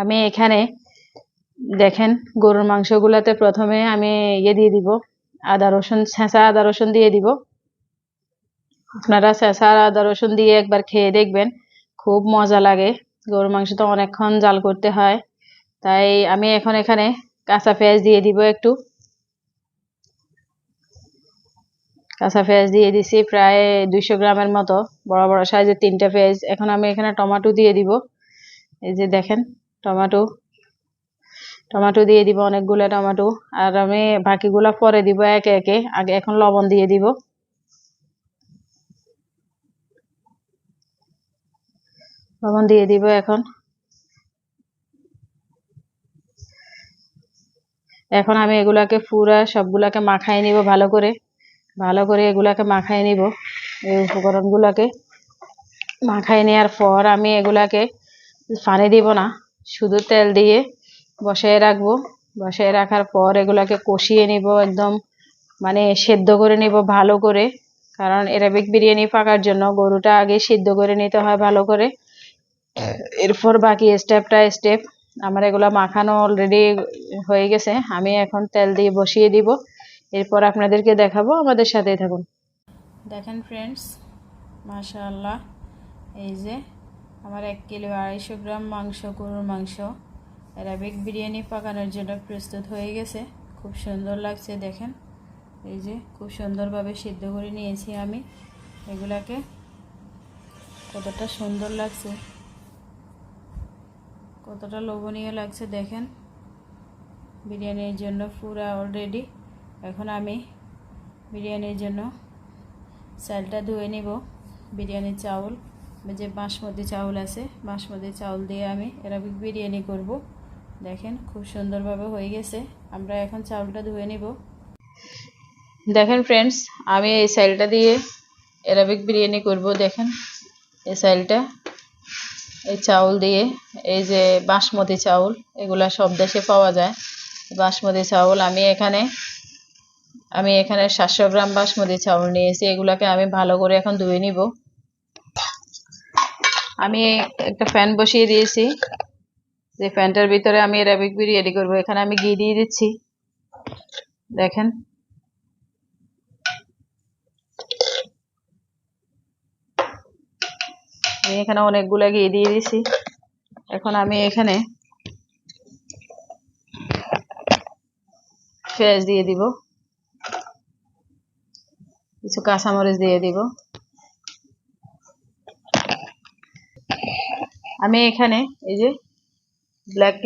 আমি এখানে, দেখেন, গরুর মাংসগুলোতে প্রথমে আমি ইয়ে দিয়ে দিব, আদা রসুন ছেঁচা আদা রসুন দিয়ে দিব। আপনারা ছেঁচা আদা রসুন দিয়ে একবার খেয়ে দেখবেন, খুব মজা লাগে। গরুর মাংস তো অনেকক্ষণ জাল করতে হয়। তাই আমি এখন এখানে কাঁচা পেঁয়াজ দিয়ে দিব একটু। কাঁচা পেঁয়াজ দিয়ে দিছি প্রায় দুইশো গ্রামের মতো, বড় বড় সাইজের তিনটা পেঁয়াজ। এখন আমি এখানে টমাটো দিয়ে দিব। এই যে দেখেন টমেটো। টমেটো দিয়ে দিব অনেকগুলো টমেটো। আর আমি বাকিগুলো পরে দিব একে একে। আগে এখন লবণ দিয়ে দিব। লবণ দিয়ে দিব এখন। এখন আমি এগুলাকে পুরা সবগুলাকে মাখাই নিব ভালো করে। ভালো করে এগুলাকে মাখাই নিব। এই উপকরণগুলোকে। মাখাই নেওয়ার পর আমি এগুলাকে পানি দিব না। শুধু তেল দিয়ে বসায় রাখব। বসায় রাখার পর এগুলাকে কষিয়ে নিব একদম মানে সেদ্ধ করে নিব ভালো করে। কারণ এরাবিক বিরিয়ানি পাকার জন্য গরুটা আগে সিদ্ধ করে নিতে হয় ভালো করে। এরপর বাকি স্টেপটা স্টেপ আমার এগুলা মাখানো অলরেডি হয়ে গেছে। আমি এখন তেল দিয়ে বসিয়ে দিব। এরপর আপনাদেরকে দেখাবো, আমাদের সাথেই থাকুন। দেখেন ফ্রেন্ডস মাশাআল্লাহ, এই যে আমার এক কিলো আড়াইশো গ্রাম মাংস, গরুর মাংস। অ্যারাবিক বিরিয়ানি পাকানোর জন্য প্রস্তুত হয়ে গেছে। খুব সুন্দর লাগছে, দেখেন। এই যে, খুব সুন্দরভাবে সিদ্ধ করে নিয়েছি আমি। এগুলাকে কতটা সুন্দর লাগছে। কতটা লোভনীয় লাগছে, দেখেন। বিরিয়ানির জন্য পুরা অলরেডি এখন আমি বিরিয়ানির জন্য চালটা ধুয়ে নিব। বিরিয়ানির চাউল। যে বাসমতি চাউল আছে, বাসমতি চাউল দিয়ে আমি এরাবিক বিরিয়ানি করব। দেখেন খুব সুন্দরভাবে হয়ে গেছে। আমরা এখন চাউলটা ধুয়ে নিব। দেখেন ফ্রেন্ডস আমি এই সাইলটা দিয়ে এরাবিক বিরিয়ানি করব। দেখেন এই সাইলটা এই চাউল দিয়ে, এই যে বাসমতি চাউল, এগুলা সব দেশে পাওয়া যায়। বাসমতি চাউল আমি এখানে আমি এখানে সাতশো গ্রাম বাসমতি চাউল নিয়েছি। এগুলাকে আমি ভালো করে এখন ধুয়ে নিব। আমি একটা ফ্যান বসিয়ে দিয়েছি। যে ফ্যানটার ভিতরে আমি অ্যারাবিক বিরিয়ানি করব। এখানে আমি ঘি দিয়ে দিচ্ছি। দেখেন। আমি এখানে অনেকগুলো ঘি দিয়ে দিছি এখন আমি এখানে পেঁয়াজ দিয়ে দিব। কিছু কাঁচামরিচ দিয়ে দিব। আমি এখানে এই যে ব্ল্যাক